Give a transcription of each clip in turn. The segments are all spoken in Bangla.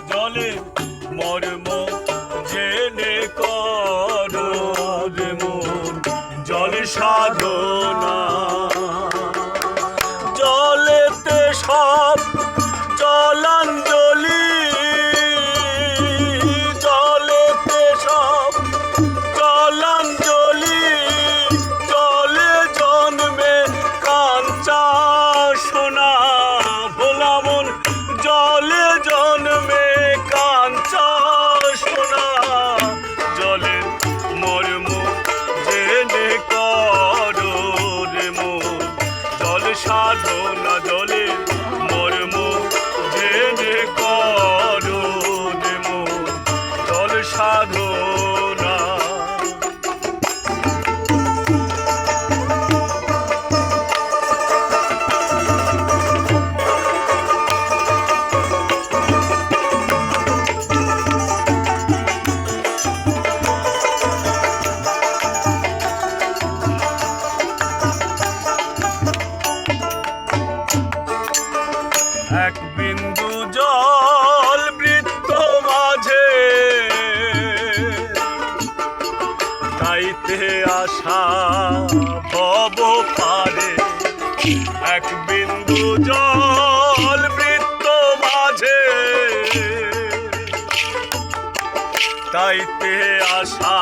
জলে মর্ম জেনে করো মন। জল সাধনা সাধনা জলে আসা ভব পারে। এক বিন্দু জল বৃত্ত মাঝে। তাইতে আসা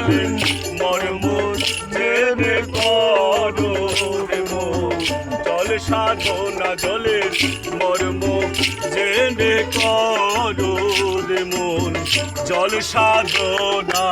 আদলে মর্ম জেনে করো জল সাধনা জলের মর্ম জেনে করো মন জল সাধনা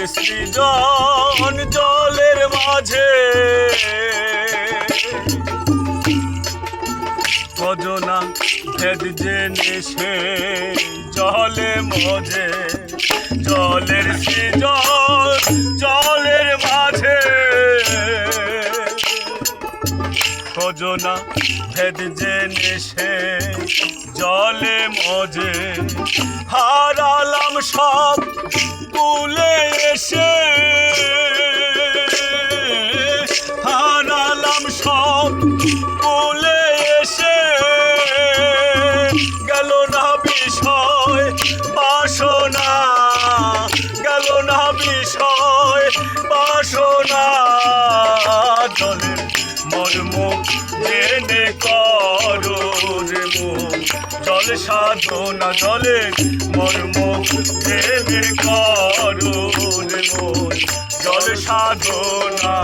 জলের সৃজন জলের মাঝে। কজনা ভেদ জেনে সে জলে মজে জলের সৃজন কজনা ভেদ জেনে সে জলে মজে। হারালাম সব কুলে এসে। হারালাম সব কুলে এসে। গেল না বিষয়, বাসনা। গেল না বিষয়, বাসনা। জলের মর্ম জেনে করুর মুখ জল সাধনা জলে মর্ম জেনে করুর মুখ জল সাধনা।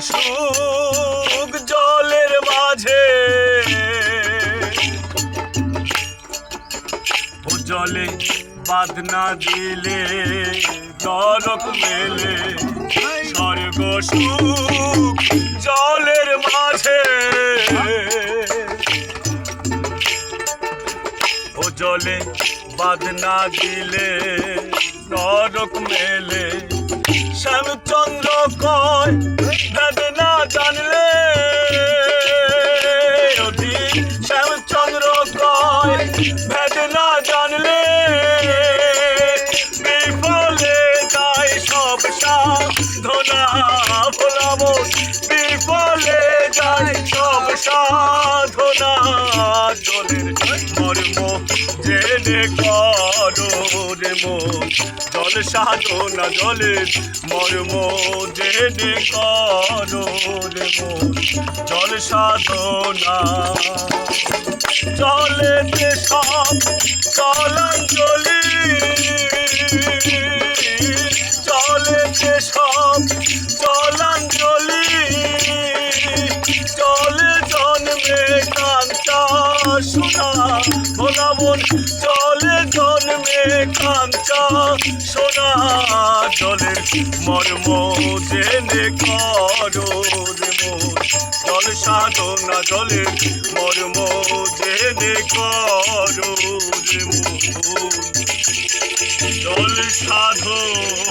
স্বর্গ জলের মাঝে। জলে বাদ না দিলে নরক মেলে। স্বর্গ সুখ জলের মাঝে। ও জলে বাদ দিলে নরক মেলে। শ্যামচন্দ্র কয় ভেদ না জানলে। শ্যামচন্দ্র কয় ভেদ না জানলে। বিফলে তাই সব সাধনা ভোলাব বিফলে যাই সব সাধনা জলের মর্ম জেনে করো রে মো মন। জল সাধনা জলেতে সব জলাঞ্জলি জলেতে সব জলাঞ্জলি, জলে জন্মে কাঞ্চা সোনা ভোলা মন জলে জন্মে কাঞ্চা সোনা জলের মর্ম জেনে করো রে জল সাধনা জলের মর্ম জেনে করো রে জল সাধনা